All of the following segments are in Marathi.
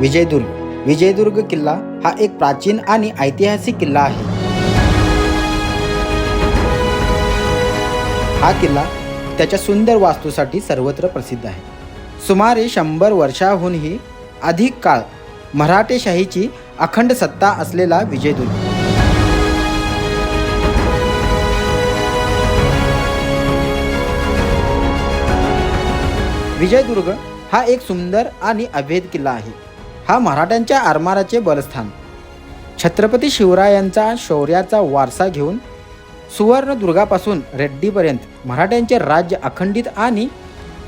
विजयदुर्ग. विजयदुर्ग किल्ला हा एक प्राचीन आणि ऐतिहासिक किल्ला आहे. हा किल्ला त्याच्या सुंदर वास्तूसाठी सर्वत्र प्रसिद्ध आहे. सुमारे शंभर वर्षाहूनही अधिक काळ मराठेशाहीची अखंड सत्ता असलेला विजयदुर्ग. विजयदुर्ग हा एक सुंदर आणि अभेद किल्ला आहे. हा मराठ्यांच्या आरमाराचे बलस्थान. छत्रपती शिवरायांचा शौर्याचा वारसा घेऊन सुवर्णदुर्गापासून रेड्डीपर्यंत मराठ्यांचे राज्य अखंडित आणि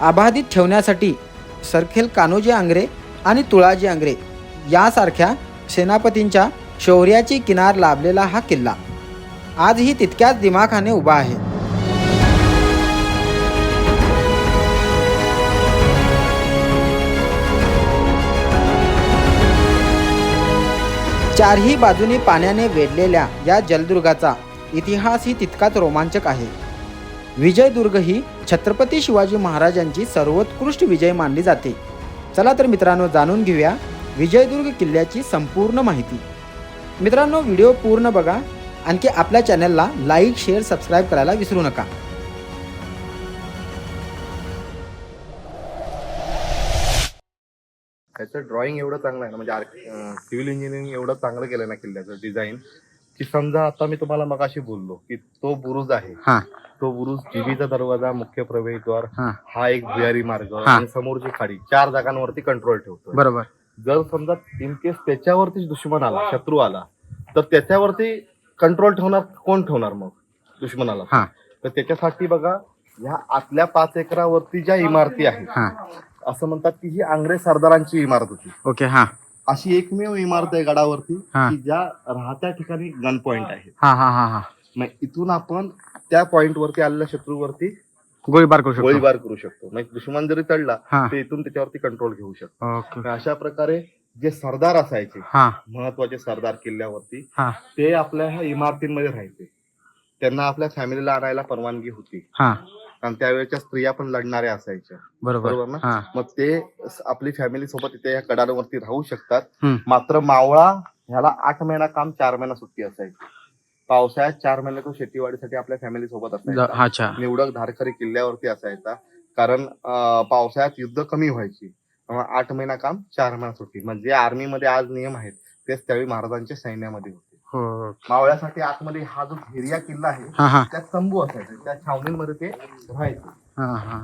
अबाधित ठेवण्यासाठी सरखेल कान्होजी आंग्रे आणि तुळाजी आंग्रे यासारख्या सेनापतींच्या शौर्याची किनार लाभलेला हा किल्ला. आजही तितक्याच दिमाखाने उभा आहे. चारही बाजूनी पाण्याने वेढलेल्या या जलदुर्गाचा इतिहासही तितकाच रोमांचक आहे. विजयदुर्ग ही छत्रपती शिवाजी महाराजांची सर्वोत्कृष्ट विजय मानली जाते. चला तर मित्रांनो जाणून घेऊया विजयदुर्ग किल्ल्याची संपूर्ण माहिती. मित्रांनो व्हिडिओ पूर्ण बघा. आणखी आपल्या चॅनलला लाईक शेअर सबस्क्राईब करायला विसरू नका. त्याचं ड्रॉइंग एवढं चांगलं आहे ना म्हणजे सिव्हिल इंजिनिअरिंग एवढं चांगलं केलं ना किल्ल्याचं डिझाईन की समजा आता मी तुम्हाला मगाशी बोललो की तो बुरुज आहे. हा. तो बुरुज जीबीचा दरवाजा मुख्य प्रवेशद्वार हा. हा एक भुयारी मार्ग हा. आणि समोरची खाडी चार जागांवरती कंट्रोल ठेवतो बरोबर. जर समजा इन केस त्याच्यावरती दुश्मन आला शत्रू आला तर त्याच्यावरती कंट्रोल ठेवणार कोण ठेवणार मग दुश्मनाला? हा. तर त्याच्यासाठी बघा ह्या आतल्या पाच एकरावरती ज्या इमारती आहेत हा. असं म्हणतात की ही आंग्रे सरदारांची इमारत होती. ओके हा. अशी एकमेव इमारत आहे गडावरती हा. की ज्या राहत्या ठिकाणी गन पॉइंट आहे हा हा हा हा. मग इथून आपण त्या पॉइंट वरती आलेल्या शत्रूवरती गोळीबार करू शकतो. गोळीबार करू शकतो. म्हणजे दुश्मन जरी चढला हा. तर इथून त्याच्यावरती कंट्रोल घेऊ शकतो. ओके. तर अशा प्रकारे जे सरदार असायचे हा. महत्त्वाचे सरदार किल्ल्यावरती हा. ते आपल्या ह्या इमारतींमध्ये राहायचे. त्यांना आपल्या फॅमिलीला आणायला परवानगी होती. हा. कारण त्यावेळेच्या स्त्रिया पण लढणाऱ्या असायच्या. बरोबर. बरोबर ना? हा. मग ते स- आपली फॅमिली सोबत इथे या कडारावरती राहू शकतात. हम्म. मात्र मावळा ह्याला आठ महिना काम चार महिना सुट्टी असायची. पावसाळ्यात चार महिने तो शेतीवाडीसाठी आपल्या फॅमिली सोबत ज- असायचा अच्छा. निवडक धारकरी किल्ल्यावरती असायचा. कारण अं, पावसाळ्यात युद्ध कमी व्हायची. त्यामुळे आठ महिना काम चार महिना सुट्टी. म्हणजे आर्मी मध्ये आज नियम आहेत. तेच त्यावेळी महाराजांच्या सैन्यामध्ये होते. हो. मावळ्यासाठी आतमध्ये हा जो घेरिया किल्ला आहे हा त्यात तंबू असायचे. त्या छावणीमध्ये ते राहायचे. हा हा.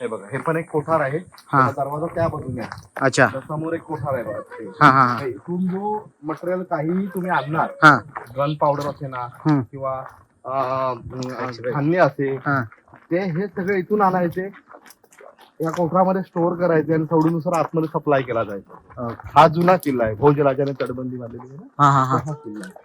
हे बघा हे पण एक कोठार आहे. हा. त्याचा दरवाजा त्या बाजूने आहे. अच्छा. समोर एक कोठार आहे बघा. ते. हा हा हा. इथून जो मटेरियल काहीही तुम्ही आणणार हा. गन पावडर असे ना हम्म. किंवा अं, अं, धान्य असे हा. ते हे सगळे इथून आणायचे. या कोठरामध्ये स्टोअर करायचे आणि थोडीनुसार आतमध्ये सप्लाय केला जायचा. हा जुना किल्ला आहे. भोजराजाने तटबंदी बांधलेली आहे ना? हा हा हा. हा किल्ला आहे.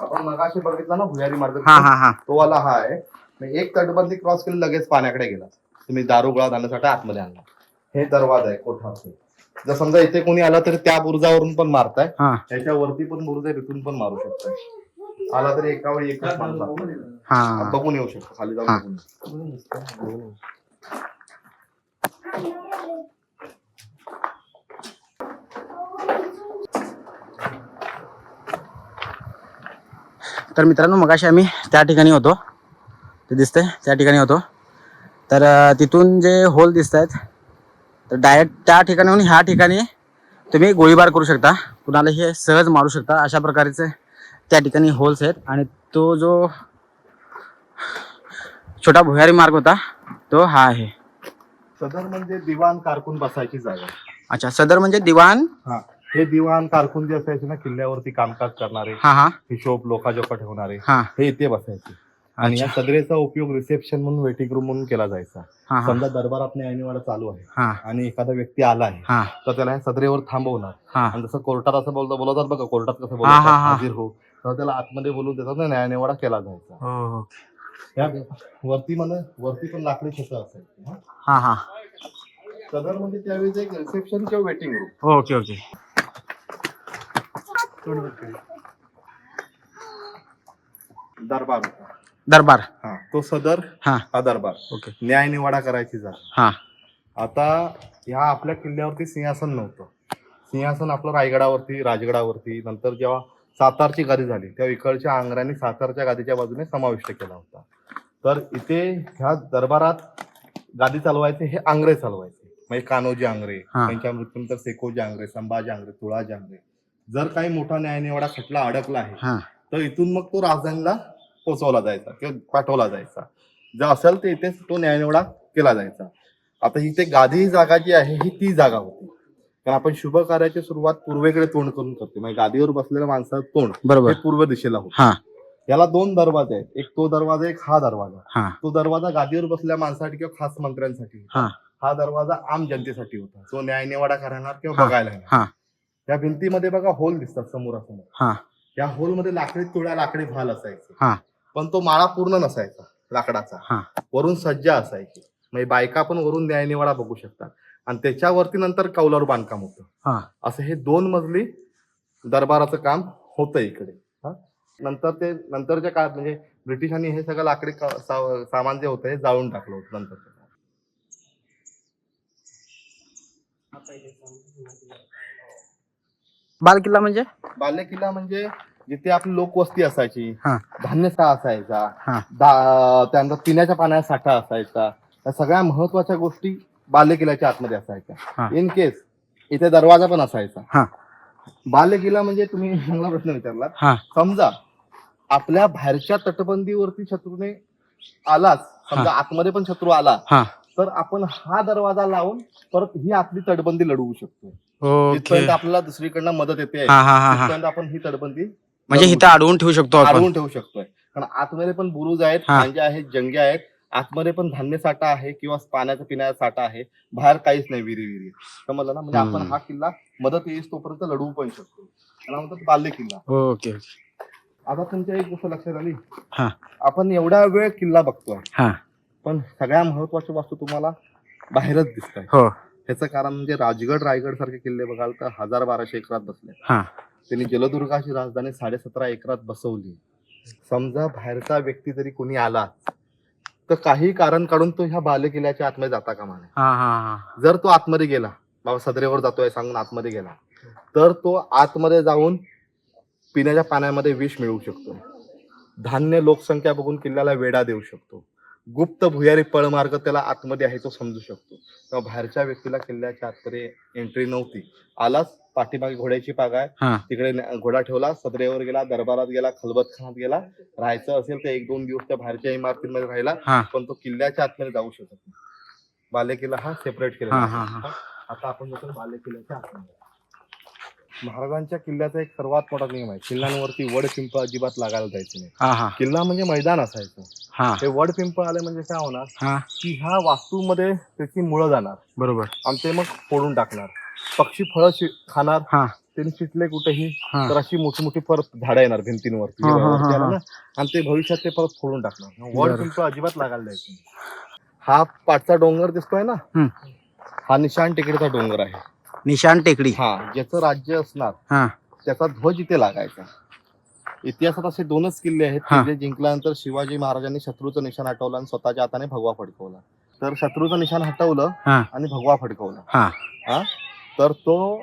आपण मगाशी बघितला ना भुयारी मार्ग? हा हा हा. तो वाला हा आहे. मग एक तटबंदी क्रॉस केली लगेच पाण्याकडे गेला. तुम्ही दारू गोळा जाण्यासाठी आतमध्ये आणला. हे दरवाजा आहे कोठाचे. जर समजा इथे कोणी आला तरी त्या बुरुजावरून पण मारताय. हा. त्याच्या वरती पण बुरुज आहे तिथून पण मारू शकताय. आला तरी एका वेळी एकच माणूस लागतो. हा. बघून येऊ शकतो. खाली जाऊन हा. बघून येऊ. तर मित्रांनो मगाशी आम्ही त्या ठिकाणी होतो. ते दिसतंय त्या ठिकाणी होतो. तर अं, तिथून जे होल दिसत आहेत तर डायरेक्ट त्या ठिकाणाहून ह्या ठिकाणी तुम्ही गोळीबार करू शकता. कुणाला हे सहज मारू शकता. अशा प्रकारचे त्या ठिकाणी होल्स आहेत. आणि तो जो छोटा भुयारी मार्ग होता तो हा आहे. सदर म्हणजे दिवाण कारकून बसायची जागा. अच्छा सदर म्हणजे दिवाण? हा. हे दिवाण कारकून जे असायचे ना किल्ल्यावरती कामकाज करणारे हा हा. हिशोब लोकाजोका ठेवणारे हा. हे इथे बसायचे. आणि या सदरेचा उपयोग रिसेप्शन म्हणून वेटिंग रूम म्हणून केला जायचा. हा हा. समजा दरबारात ऐनवाडा चालू आहे हा. आणि एखादा व्यक्ती आला आहे हा. तर त्याला ह्या सदरेवर थांबवणार. हा. आणि जसं कोर्टात असं बोलतो बोलवतात बघा कोर्टात कसं हा, बोलतात हा. हाजीर हो. तर त्याला आतमध्ये बोलून देतात ना न्यायनिवाडा केला जायचा. हो हो. या वरती मला वरती पण लाकडी छतं असायची हा. हा. हा सदर म्हणजे त्यावेळेस एक रिसेप्शन किंवा वेटिंग रूम ओके ओके. दरबार. होता दरबार. हा तो सदर हा. हा दरबार. ओके. न्याय निवाडा करायची जागा हा. आता ह्या आपल्या किल्ल्यावरती सिंहासन नव्हतं. सिंहासन आपलं रायगडावरती राजगडावरती नंतर जेव्हा सातारची गादी झाली. तेव्हा इकडच्या आंग्र्यांनी सातारच्या गादीच्या बाजूने समाविष्ट केला होता. तर इथे ह्या दरबारात गादी चालवायचे हे आंग्रे चालवायचे. म्हणजे कान्होजी आंग्रे हा. त्यांच्या मृत्यूनंतर सेकोजी आंग्रे संभाजी आंग्रे तुळाजी आंग्रे. जर काही मोठा न्यायनिवाडा खटला अडकला आहे हा. तर इथून मग तो राजधानीला पोहोचवला जायचा किंवा पाठवला जायचा. जर असेल तर इथेच तो न्यायनिवडा केला जायचा. आता ही ते गादी ही जागा जी आहे ही ती जागा होती. कारण आपण शुभ कार्याची सुरुवात पूर्वेकडे तोंड करून करतो म्हणजे गादीवर बसलेल्या माणसाचं तोंड हे बरोबर. पूर्व दिशेला होतं. हा. याला दोन दरवाजे आहेत. एक तो दरवाजा एक हा दरवाजा. हा. तो दरवाजा गादीवर बसलेल्या माणसासाठी किंवा खास मंत्र्यांसाठी होता. हा. हा दरवाजा आम जनतेसाठी होता. तो न्यायनिवाडा करणार किंवा हा. बघायला हा. येणार या भिंतीमध्ये बघा होल दिसतात समोरासमोर. हा. या होलमध्ये लाकडी तुळ्या लाकडी भाल असायचे. हा. पण तो माळा पूर्ण नसायचा लाकडाचा. हा. वरून सज्जा असायची. म्हणजे बायका पण वरून न्यायनिवाडा बघू शकतात. आणि त्याच्यावरती नंतर कौलावर बांधकाम होतं. हा. असं हे दोन मजली दरबाराचं काम होतं इकडे. हा. नंतर ते नंतरच्या काळात म्हणजे ब्रिटिशांनी हे सगळं लाकडी सामान जे होतं हे जाळून टाकलं होतं नंतर. बाल किल्ला म्हणजे? बाल्य किल्ला म्हणजे जिथे आपली लोकवस्ती असायची धान्यसा असायचा हा. त्यानंतर पिण्याच्या पाण्याचा साठा असायचा या सगळ्या महत्त्वाच्या गोष्टी बाल्य किल्ल्याच्या आतमध्ये. असायच्या. इन केस इथे दरवाजा पण असायचा. हा. बाल्य किल्ला म्हणजे तुम्ही चांगला प्रश्न विचारला हा. समजा आपल्या बाहेरच्या तटबंदीवरती शत्रूने आलाच समजा आतमध्ये पण शत्रू आला हा. तर आपण हा दरवाजा लावून परत ही आपली तटबंदी लढवू शकतो ओके. जिथपर्यंत आपल्याला दुसरीकडनं मदत येते. तिथपर्यंत आपण ही तटबंदी म्हणजे इथं अडवून ठेवू शकतो अडवून ठेवू शकतोय. कारण आतमध्ये पण बुरुज आहेत आहेत जंगे आहेत. आतमध्ये पण धान्य साठा आहे किंवा पाण्याचा पिण्याचा साठा आहे बाहेर काहीच नाही विहिरी विहिरी समजलं ना म्हणजे आपण. हा किल्ला मदत येईस तोपर्यंत लढवू पण शकतो. त्याला म्हणतात बाल्य किल्ला. ओके आता तुमच्या एक गोष्ट लक्षात आली? हा. आपण एवढा वेळ किल्ला बघतोय. हा. पण सगळ्या महत्त्वाच्या वस्तू तुम्हाला बाहेरच दिसत आहे हो. ह्याचं कारण म्हणजे राजगड रायगड सारखे किल्ले बघाल तर हजार बाराशे एकरात बसले. त्यांनी जलदुर्गाची राजधानी साडेसतरा एकरात बसवली. समजा बाहेरचा व्यक्ती जरी कोणी आला तर काही कारण काढून तो ह्या बाले किल्ल्याच्या आतमध्ये जाता हा हा हा. जर तो आतमध्ये गेला बाबा सदरेवर जातोय सांगून आतमध्ये गेला तर तो आतमध्ये जाऊन पिण्याच्या पाण्यामध्ये विष मिळवू शकतो. धान्य लोकसंख्या बघून किल्ल्याला वेढा देऊ शकतो. गुप्त भुयारी पळमार्ग त्याला आतमध्ये आहे तो समजू शकतो. तेव्हा बाहेरच्या व्यक्तीला किल्ल्याच्या आतमध्ये एंट्री नव्हती. आलाच पाठीमागे घोड्याची पाग आहे. तिकडे घोडा ठेवला सदरेवर गेला दरबारात गेला खलबत खानात गेला. राहायचं असेल तर एक दोन दिवस त्या बाहेरच्या इमारतीमध्ये राहिला पण तो किल्ल्याच्या आतमध्ये जाऊ शकत नाही. बाले किल्ला हा सेपरेट केला आता आपण जातो बाले किल्ल्याच्या आतमध्ये. महाराजांच्या किल्ल्याचा एक सर्वात मोठा नियम आहे. किल्ल्यांवरती वड पिंप अजिबात लागायला जायचे नाही. हा हा. किल्ला म्हणजे मैदान असायचं. हा. हे वड पिंप आले म्हणजे काय होणार? हा. की ह्या वास्तूमध्ये त्याची मुळं जाणार. बरोबर. आणि ते मग फोडून टाकणार. पक्षी फळं शि- खाणार. हा. त्यांनी शिटले कुठेही हा. तर अशी मोठी मोठी परत झाडं येणार भिंतींवरती. हा, हा, हा, वरती आलं हा. ना? आणि ते भविष्यात ते परत फोडून टाकणार. वड. पिंप अजिबात लागायला द्यायचं नाही. हा पाठचा डोंगर दिसतोय ना? हम्म. हा निशाण टेकडीचा डोंगर आहे. निशाण टेकडी. हा ज्याचं राज्य असणार हा. त्याचा ध्वज इथे लागायचा. इतिहासात असे दोनच किल्ले आहेत हा. की जे जिंकल्यानंतर शिवाजी महाराजांनी शत्रूचं निशाण हटवलं आणि स्वतःच्या हाताने भगवा फडकवला. तर शत्रूचं निशाण हटवलं हा. आणि भगवा फडकवला. हा. हा? तर तो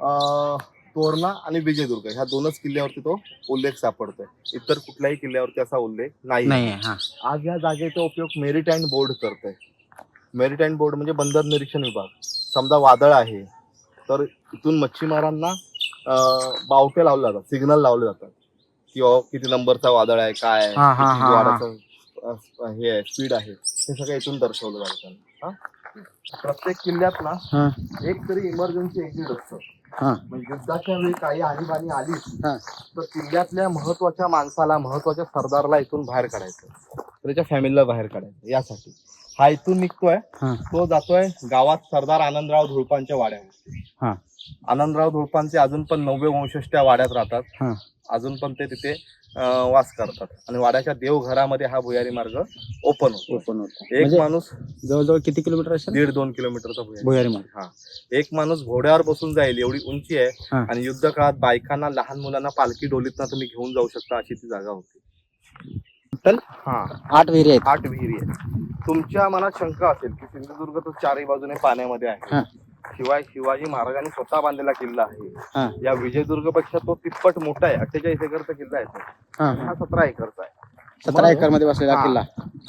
अं, तोरणा आणि विजयदुर्ग ह्या दोनच किल्ल्यावरती तो उल्लेख सापडतोय. इतर कुठल्याही किल्ल्यावरती असा उल्लेख नाही. नाही हा. आज या जागेचा उपयोग मेरिटाईन बोर्ड करतोय. मेरिटाईन बोर्ड म्हणजे बंदर निरीक्षण विभाग. समजा वादळ आहे तर इथून मच्छीमारांना बावटे लावले जातात सिग्नल लावले जातात. की अहो, किती नंबरचा वादळ आहे काय आहे, हा, हा, किती हा, हा. वाऱ्याचं, अं, हे आहे स्पीड आहे. हे सगळं इथून दर्शवलं जातं हा? प्रत्येक किल्ल्यात ना हा. एक तरी इमर्जन्सी एक्झिट असतं. हा. म्हणजे युद्धाच्या वेळी काही आणीबाणी आली हा. तर किल्ल्यातल्या महत्त्वाच्या माणसाला महत्त्वाच्या सरदारला इथून बाहेर काढायचं. त्याच्या फॅमिलीला बाहेर काढायचं यासाठी. हा इथून निघतोय. हा. तो जातोय गावात सरदार आनंदराव धुळपांच्या वाड्यावर. हा. आनंदराव धुळपांचे अजून पण नववे वंशज त्या वाड्यात राहतात. हा. अजून पण ते तिथे अं, वास करतात. आणि वाड्याच्या देवघरामध्ये हा भुयारी मार्ग ओपन होतो. ओपन होत. एक म्हणजे माणूस जवळजवळ किती किलोमीटर असेल? दीड दोन किलोमीटरचा भुयारी. भुयारी मार्ग. हा. एक माणूस घोड्यावर बसून जाईल एवढी उंची आहे. हा. आणि युद्ध काळात बायकांना लहान मुलांना पालखी डोलीतना तुम्ही घेऊन जाऊ शकता अशी ती जागा होती. टोटल हा. आठ विहिरी आहेत. आठ विहिरी आहेत. तुमच्या मनात शंका असेल की सिंधुदुर्ग तर चारही बाजूने पाण्यामध्ये हा. आहे शिवाय शिवाजी महाराजांनी स्वतः बांधलेला किल्ला हा. आहे या विजयदुर्गपेक्षा तो तिप्पट मोठा आहे. अठ्ठेचाळीस एकरचा किल्ला आहे तो. हा, हा. हा सतरा एकरचा आहे. सतरा एकरमध्ये बसलेला हा. किल्ला.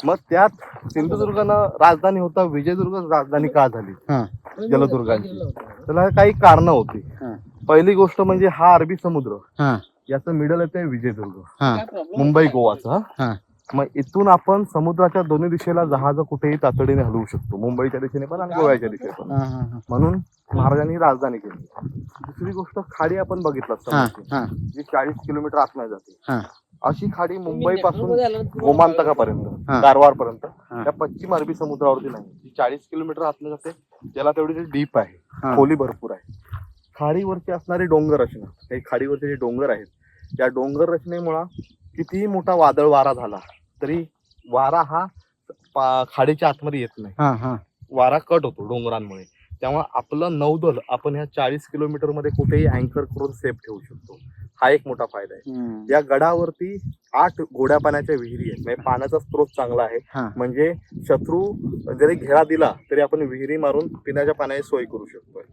मग त्यात सिंधुदुर्गनं राजधानी होता विजयदुर्ग राजधानी का झाली? हा. जलदुर्गांची. त्याला काही कारण होती. हा. पहिली गोष्ट म्हणजे हा अरबी समुद्र. हा. याचं मिडल येते विजयदुर्ग हा मुंबई गोवाचं हा. मग इथून आपण समुद्राच्या दोन्ही दिशेला जहाज कुठेही तातडीने हलवू शकतो मुंबईच्या दिशेने पण आणि गोव्याच्या दिशेने पण हा, हा, हा. म्हणून महाराजांनी राजधानी केली दुसरी गोष्ट खाडी आपण बघितलं हा, समोरची, हा, जी चाळीस किलोमीटर आतमध्ये जाते हा. अशी खाडी मुंबई पासून गोमांतकापर्यंत हा. कारवार पर्यंत हा. त्या पश्चिम अरबी समुद्रावरती नाही जी चाळीस किलोमीटर आतमध्ये जाते त्याला तेवढी डीप आहे हा. खोली भरपूर आहे खाडीवरची असणारी डोंगर रचना काही खाडीवरचे जे डोंगर आहेत त्या डोंगर रचनेमुळं कितीही मोठा वादळ वारा झाला तरी वारा हा खाडीच्या आतमध्ये येत नाही. हा, हा. वारा कट होतो डोंगरांमुळे. त्यामुळे आपलं नौदल आपण ह्या चाळीस किलोमीटरमध्ये कुठेही अँकर करून सेफ ठेवू शकतो. हा एक मोठा फायदा आहे. या गडावरती आठ गोड्या पाण्याच्या विहिरी आहेत. म्हणजे पाण्याचा स्रोत चांगला आहे. हा. म्हणजे शत्रू जरी घेरा दिला तरी आपण विहिरी मारून पिण्याच्या पाण्याची सोय करू शकतोय.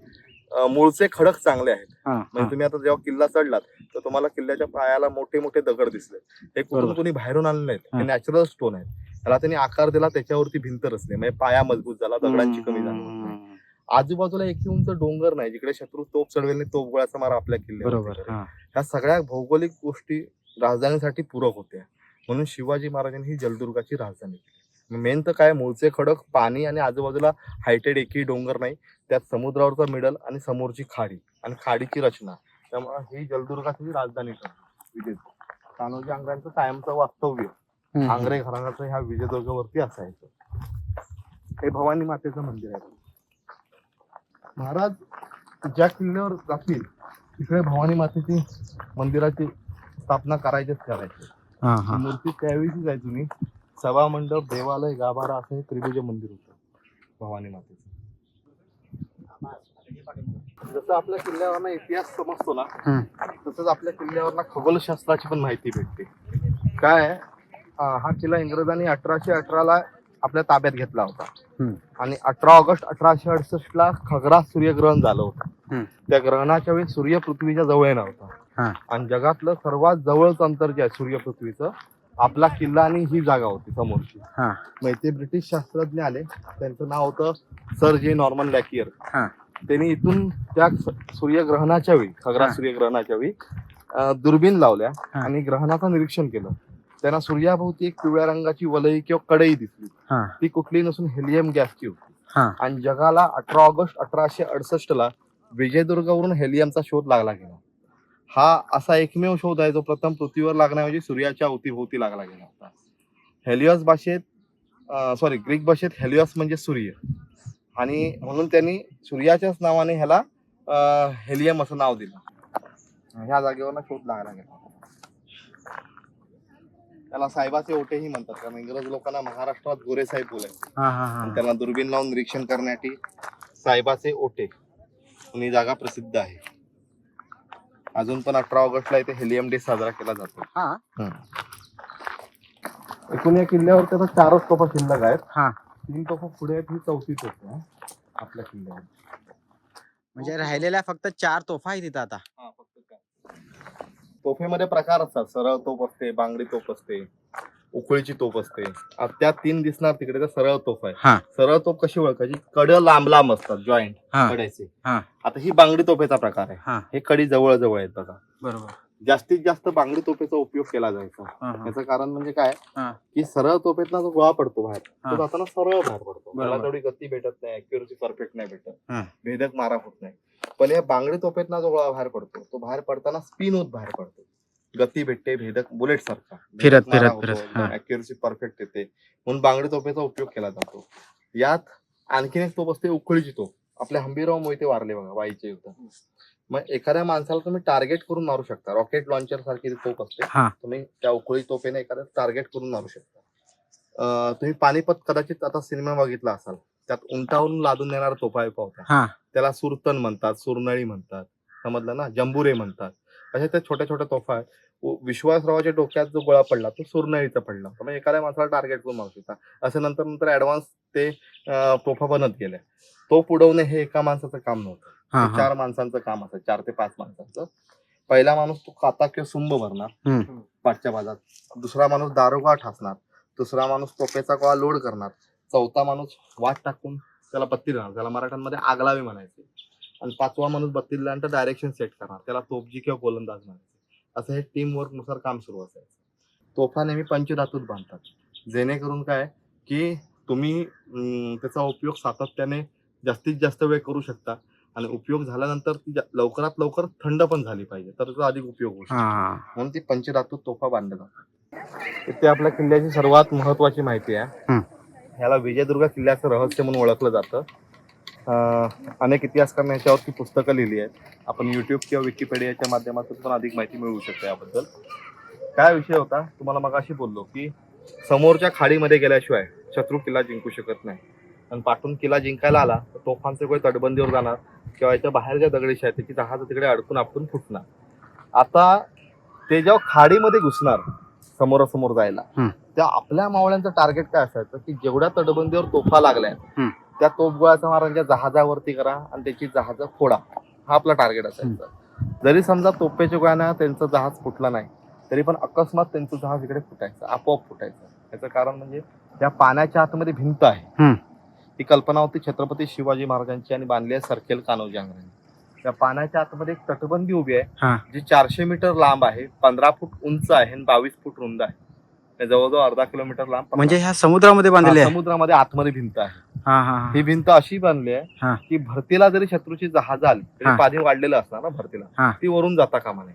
मूळचे खडक चांगले आहेत म्हणजे. तुम्ही आता जेव्हा किल्ला चढलात तर तुम्हाला किल्ल्याच्या पायाला मोठे मोठे दगड दिसले हे कुठून. कोणी बाहेरून आणले नाहीत हे. नॅचरल स्टोन आहेत त्याला त्यांनी आकार दिला त्याच्यावरती भिंत रचली म्हणजे पाया मजबूत झाला दगडांची कमी झाली. आजूबाजूला एकही उंच डोंगर नाही जिकडे शत्रू तोप चढवेल नाही तोप गोळ्याचा मारा आपल्या किल्ल्यावर बरोबर. ह्या सगळ्या भौगोलिक गोष्टी राजधानीसाठी पूरक होत्या म्हणून शिवाजी महाराजांनी ही जलदुर्गाची राजधानी केली मेन तर काय मूळचे खडक पाणी आणि आजूबाजूला हायटेड एकही डोंगर नाही त्यात समुद्रावरचा मिडल आणि समोरची खाडी आणि खाडीची रचना. त्यामुळे ही जलदुर्गाची राजधानी विजय तानोजी आंग्र्यांचं कायमचं वास्तव्य. आंग्रे घराण्याचं ह्या विजयदुर्गावरती असायचं. हे भवानी मातेचं मंदिर आहे. महाराज ज्या किल्ल्यावर जातील तिकडे भवानी मातेची मंदिराची स्थापना करायचीच करायची. मूर्ती त्यावेळीच आहे तुम्ही सभा मंडप देवालय गाभारा असं हे त्रिभुज मंदिर होतं भवानी मातेचं जसं आपल्या किल्ल्यावरना इतिहास समजतो ना. तसंच आपल्या किल्ल्यावरना खगोलशास्त्राची पण माहिती भेटते काय हा किल्ला इंग्रजांनी अठराशे अठराला आपल्या ताब्यात घेतला होता. आणि अठरा ऑगस्ट अठराशे अडुसष्ट ला खगरा सूर्यग्रहण झालं होतं. त्या ग्रहणाच्या वेळी सूर्य पृथ्वीच्या जवळ नव्हता हा. आणि जगातलं सर्वात जवळचं अंतर जे आहे सूर्य पृथ्वीचं आपला किल्ला आणि ही जागा होती समोरची हा. मग ते ब्रिटिश शास्त्रज्ञ आले त्यांचं नाव होतं सर जे नॉर्मन लॅकियर हा. त्यांनी इथून त्या सूर्यग्रहणाच्या वेळी खगरा. सूर्यग्रहणाच्या वेळी अं, दुर्बीण लावल्या हा. आणि ग्रहणाचं निरीक्षण केलं त्यांना सूर्याभोवती एक पिवळ्या रंगाची वलई किंवा कडई दिसली हा. ती कुठली नसून हेलियम गॅसची होती हा. आणि जगाला अठरा ऑगस्ट अठराशे अडुसष्ट ला विजयदुर्गावरून हेलियमचा शोध लागला गेला हा असा एकमेव शोध आहे जो प्रथम पृथ्वीवर लागण्याऐवजी सूर्याच्या अवतीभोवती लागला गेला होता. हेलियस भाषेत सॉरी ग्रीक भाषेत हेलियस म्हणजे सूर्य. आणि म्हणून त्यांनी सूर्याच्याच नावाने ह्याला हेलियम असं नाव दिलं. ह्या जागेवर शोध लागला गेला त्याला साहेबाचे ओटेही म्हणतात कारण इंग्रज लोकांना महाराष्ट्रात गोरे साहेब बोलायचे. आणि त्यांना दुर्बीण लावून निरीक्षण करण्यासाठी साहेबाचे ओटे ही जागा प्रसिद्ध आहे. अजून पण अठरा ऑगस्टला इथे हेलियम डे साजरा केला जातो. हा. एकूण या किल्ल्यावर त्याचा चारच तोफा शिल्लक आहेत. हा. तीन तोफा पुढे आहेत ही चौथी तोफ आहे आपल्या किल्ल्यावर. म्हणजे राहिलेल्या फक्त चार तोफा आहेत तिथं आता. हा, फक्त काय. तोफेमध्ये प्रकार असतात. सरळ तोफ असते बांगडी तोफ असते. उकळीची तोफ असते आता त्या तीन दिसणार तिकडे त्या सरळ तोफ आहे. सरळ तोफ कशी ओळखायची कड लांब लांब असतात जॉईंट हा. कड्याचे हा. आता ही बांगडी तोफेचा प्रकार. आहे हे कडी जवळ जवळ आहेत बघा बरोबर जास्तीत जास्त बांगडी तोफेचा उपयोग केला जायचा हा, हा. याचं कारण म्हणजे काय हा. की सरळ तोफेतला जो गोळा पडतो बाहेर हा. तो जाताना सरळ बाहेर पडतो मला. तेवढी गती भेटत नाही अॅक्युरसी परफेक्ट नाही भेटत हा. भेदक मारा होत नाही पण या बांगडी तोफेतला जो गोळा बाहेर पडतो तो बाहेर पडताना स्पिन होत बाहेर पडतो गती भेटते भेदक बुलेट सारखा फिरत, फिरत, फिरत. हा. अॅक्युरसी परफेक्ट येते. म्हणून बांगडी तोफेचा उपयोग केला जातो. यात आणखीन एक तोफ असते उकळीची तोफ. आपल्या हंबीराव मोहिते वारले बघा वाईचे युद्ध. मग एखाद्या माणसाला तुम्ही टार्गेट करून मारू शकता. रॉकेट लॉन्चर सारखी ती तोफ असते. तुम्ही त्या उकळी तोफेने एखाद्या टार्गेट करून मारू शकता. तुम्ही पानिपत कदाचित आता सिनेमा बघितला असाल. त्यात उंटावरून लादून देणारा तोफा आहे पावता. हा. त्याला सुरतन म्हणतात सुरनळी म्हणतात. समजलं ना? जंबुरे म्हणतात. अशा त्या छोट्या छोट्या तोफा आहेत. विश्वासरावाच्या डोक्यात जो गोळा पडला तो सुरनळीचा पडला. मग एखाद्या माणसाला टार्गेट करून मारू शकता असं नंतर नंतर ऍडव्हान्स ते तोफा बनत गेल्या तो पुढवणे हे एका माणसाचं काम नव्हतं. चार माणसांचं काम असायचं चार ते पाच माणसांचं. पहिला माणूस तो काता किंवा सुंब भरणार. पाठच्या बाजात दुसरा माणूस दारोगा ठासणार. दुसरा माणूस तोफेचा गोळा लोड करणार. चौथा माणूस वाट टाकून त्याला बत्ती राहणार त्याला मराठ्यांमध्ये आगलावे म्हणायचे. आणि पाचवा माणूस बत्ती दिल्यानंतर डायरेक्शन सेट करणार. त्याला तोफजी किंवा गोलंदाज म्हणायचे. असं हे टीम वर्कनुसार काम सुरू असायचं. तोफा नेहमी पंचधातूत बांधतात. जेणेकरून काय की तुम्ही त्याचा उपयोग सातत्याने जास्तीत जास्त वेळ करू शकता. आणि उपयोग झाल्यानंतर ती लवकरात लवकर थंड पण झाली पाहिजे. तर त्याचा अधिक उपयोग होऊ शकतो. हा. म्हणून ती पंचधातू तोफा बांधल्या जातात इथे आपल्या किल्ल्याची सर्वात महत्वाची माहिती आहे. ह्याला विजयदुर्ग किल्ल्याचं रहस्य म्हणून ओळखलं जातं. अनेक इतिहासकारांनी याच्यावरती पुस्तकं लिहिली आहेत. आपण युट्यूब किंवा विकिपीडियाच्या माध्यमातून पण अधिक माहिती मिळवू शकतो याबद्दल. काय विषय होता? तुम्हाला मग अशी बोललो की समोरच्या खाडीमध्ये गेल्याशिवाय शत्रू किल्ला जिंकू शकत नाही. आणि पाठून किल्ला जिंकायला आला तर तोफांचे काही तटबंदीवर जाणार किंवा याच्या बाहेरच्या दगडीशी आहेत त्याची जहाज तिकडे अडकून आपटून फुटणार. आता ते जेव्हा खाडीमध्ये घुसणार समोरासमोर जायला. त्या आपल्या मावळ्यांचं टार्गेट काय असायचं? की जेवढ्या तटबंदीवर तोफा लागल्या. त्या तोफगोळ्याचा मारा त्यांच्या जहाजावरती करा आणि त्याची जहाज फोडा. हा आपला टार्गेट असायचा. जरी समजा तोफेच्या गोळ्यानं त्यांचं जहाज फुटलं नाही तरी पण अकस्मात त्यांचं जहाज इकडे फुटायचं आपोआप फुटायचं. याचं कारण म्हणजे त्या पाण्याच्या आतमध्ये भिंत आहे. ही कल्पना होती छत्रपती शिवाजी महाराजांची आणि बांधली आहे सरखेल कान्होजी आंग्रेंनी त्या पाण्याच्या आतमध्ये एक तटबंदी उभी. आहे जी चारशे मीटर लांब आहे पंधरा फूट उंच आहे आणि बावीस फूट रुंद आहे. ते जवळजवळ अर्धा किलोमीटर लांब म्हणजे ह्या समुद्रामध्ये आहे. समुद्रामध्ये आतमध्ये भिंत आहे. हा हा हा. ही भिंत अशी बांधली हा. आहे की भरतीला जरी शत्रूची जहाज आली हा. तरी पाणी वाढलेलं असणार ना भरतीला. ती वरून जाता कामा नये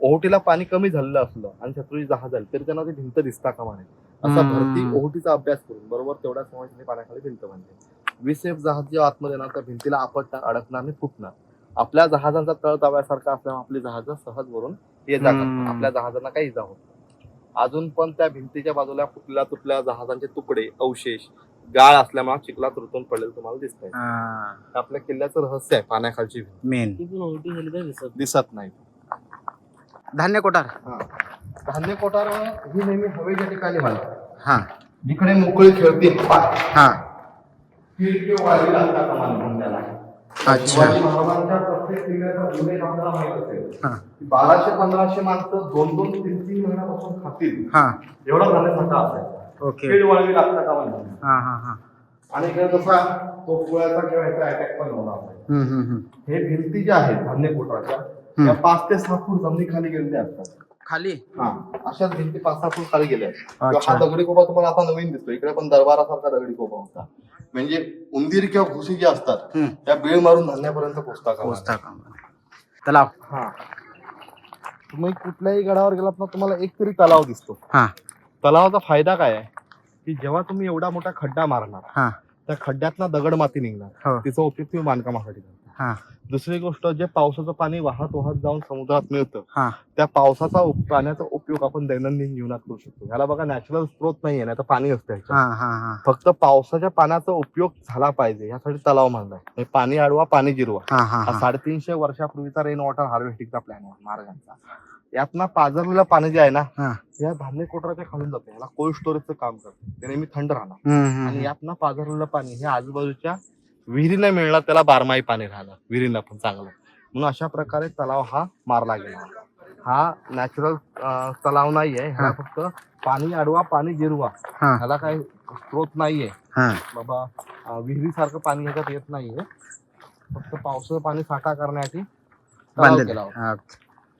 ओहोटीला पाणी कमी झालेलं असलं आणि शत्रूची जहाज आली तरी त्यांना ती भिंत दिसता कामा नये असा हम्म. भरती ओहोटीचा अभ्यास करून बरोबर तेवढ्या समाजाने पाण्याखाली भिंत बांधली विसेफ जहाज जेव्हा आतमध्ये येणार त्या भिंतीला आपटणार अडकणार आणि फुटणार आपल्या जहाजांचा तळ तव्यासारखा असल्यामुळे आपली जहाज सहज वरून ये जा करतात. हम्म. आपल्या जहाजांना काही इजा होत नाही. अजून पण त्या भिंतीच्या बाजूला फुटल्या तुटल्या जहाजांचे तुकडे अवशेष गाळ असल्यामुळे चिखलात रुतून पडलेलं तुम्हाला दिसतंय. हा. आपल्या किल्ल्याचं रहस्य आहे पाण्याखालची भिंत. मेन. दिसत. नाही. धान्य कोठार. धान्य कोठार ही नेहमी हवेच्या ठिकाणी बांधतात हा. जिकडे मोकळी खेळती हा. ती किंवा वाळवी लागतात आम्हाला धान्याला. अच्छा. शिवाजी महाराजांच्या प्रत्येक किल्ल्याचा उल्लेख आपल्याला माहीत असेल. हा. की बाराशे पंधराशे माणसं दोन दोन तीन तीन महिन्यापासून खातील. हा. एवढा धान्यसाठा असायचा ओके. खेळ वाळवी लागतात म्हणजे हा हा हा. आणि इकडे कसा तो पोळ्याचा किंवा ह्याचा अटॅक पण होणार नाही. हम्म हम्म हम्म. हे भिंती ज्या आहेत धान्य कोटाच्या त्या पाच ते सहा फूट जमिनीखाली गेलेल्या असतात खाली? हा. अशाच भिंती पाच सहा फूट खाली गेल्या आहेत. किंवा अच्छा. हा दगडी कोबा तुम्हाला आता नवीन दिसतो इकडे पण दरबारासारखा दगडी कोबा होता. म्हणजे उंदीर किंवा घुशी जी असतात हम्म. त्या बीळ मारून धान्यापर्यंत पोहोचता का पोचता का तलाव हा. तुम्ही कुठल्याही गडावर गेलात ना तुम्हाला एक तरी तलाव दिसतो. हा. तलावाचा फायदा काय आहे? की जेव्हा तुम्ही एवढा मोठा खड्डा मारणार हा. त्या खड्ड्यातनं दगड माती निघणार हो. तिचा उपयोग तुम्ही बांधकामासाठी करता. हा. दुसरी गोष्ट जे पावसाचं पाणी वाहत वाहत जाऊन समुद्रात मिळतं त्या पावसाचा पाण्याचा उपयोग आपण दैनंदिन जीवनात करू शकतो. ह्याला बघा नॅचरल स्त्रोत नाहीये ना तर पाणी असतं फक्त पावसाच्या पाण्याचा उपयोग झाला पाहिजे यासाठी तलाव मारलाय म्हणजे पाणी अडवा पाणी जिरवा. साडेतीनशे वर्षापूर्वीचा रेन वॉटर हार्वेस्टिंगचा प्लॅन आहे मार्गांचा. यातनं पाझरलेलं पाणी जे आहे ना हा. या धान्य कोटराच्या खालून जातं. याला कोल्ड स्टोरेजचं काम करतं. ते नेहमी थंड राहणार. आणि. यातनं पाझरलेलं पाणी हे आजूबाजूच्या विहिरीला मिळणार त्याला बारमाही पाणी राहणार. विहिरीला पण चांगलं. म्हणून अशा प्रकारे तलाव हा मारला गेला. हा नॅचरल तलाव नाहीये हा. फक्त पाणी अडवा पाणी जिरवा. हा. ह्याला काही स्त्रोत नाहीये हा. बाबा अं, विहिरीसारखं पाणी ह्याच्यात येत नाहीये फक्त पावसाचं पाणी साठा करण्यासाठी तलाव बांधलेलं केला होता. हा.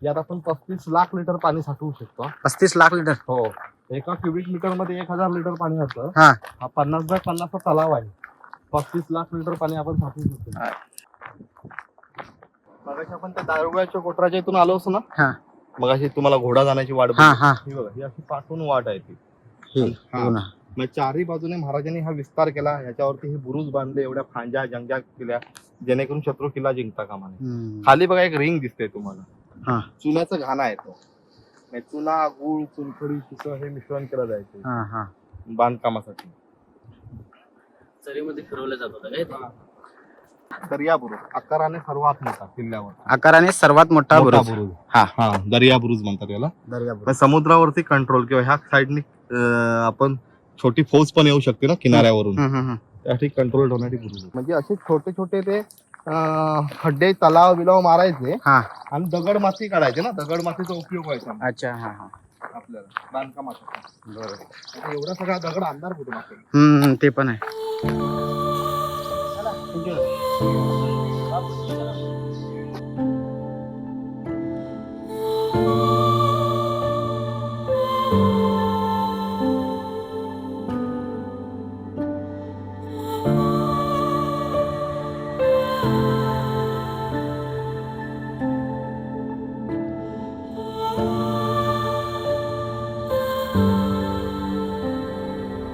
यात आपण पस्तीस लाख लिटर पाणी साठवू शकतो. पस्तीस लाख लिटर? हो. एका क्युबिक मीटरमध्ये एक हजार लिटर पाणी असतं. हा. हा पन्नास बाय पन्नासचा तलाव आहे. पस्तीस लाख लिटर पाणी आपण साठवू शकतो. मगाशी आपण त्या दारुगळ्याच्या कोटराच्या इथून आलो असतो ना? हा. मगाशी तुम्हाला घोडा जाण्याची वाट हा बघ हा. ही बघा ही अशी पाठवून वाट आहे ती. हे ना. मग चारही बाजूने महाराजांनी हा विस्तार केला. याच्यावरती हे बुरुज बांधले एवढ्या फांजा जंग्या केल्या. जेणेकरून शत्रू किल्ला जिंकता कामा नये. हम्म. खाली बघा एक रिंग दिसते तुम्हाला. हा. चुन्याचं घाणा येतो म्हणजे चुना गुळ चुनखडी चिकं हे मिश्रण केलं जायचं. हा हा. बांधकामासाठी. चरीमध्ये फिरवलं जात होतं काय ते? दर्या बुरुज आकाराने सर्वात मोठा किल्ल्यावर. आकाराने सर्वात मोठा मोठा बुरुज. बुरुज. हा. हा दर्या बुरुज म्हणतात याला. दर्या पण समुद्रावरती कंट्रोल किंवा ह्या साईडनी आपण छोटी फौज पण येऊ शकते ना किनाऱ्यावरून. त्यासाठी कंट्रोल ठेवण्यासाठी बुरुज म्हणजे असे छोटे छोटे ते अं, खड्डे तलाव बिलाव मारायचे हा. आणि दगड माती काढायचे ना. दगड मातीचा उपयोग व्हायचा अच्छा हा हा. आपल्याला बांधकामाचा आता एवढा सगळा दगड अंधार कुठून हम्म ते पण आहे.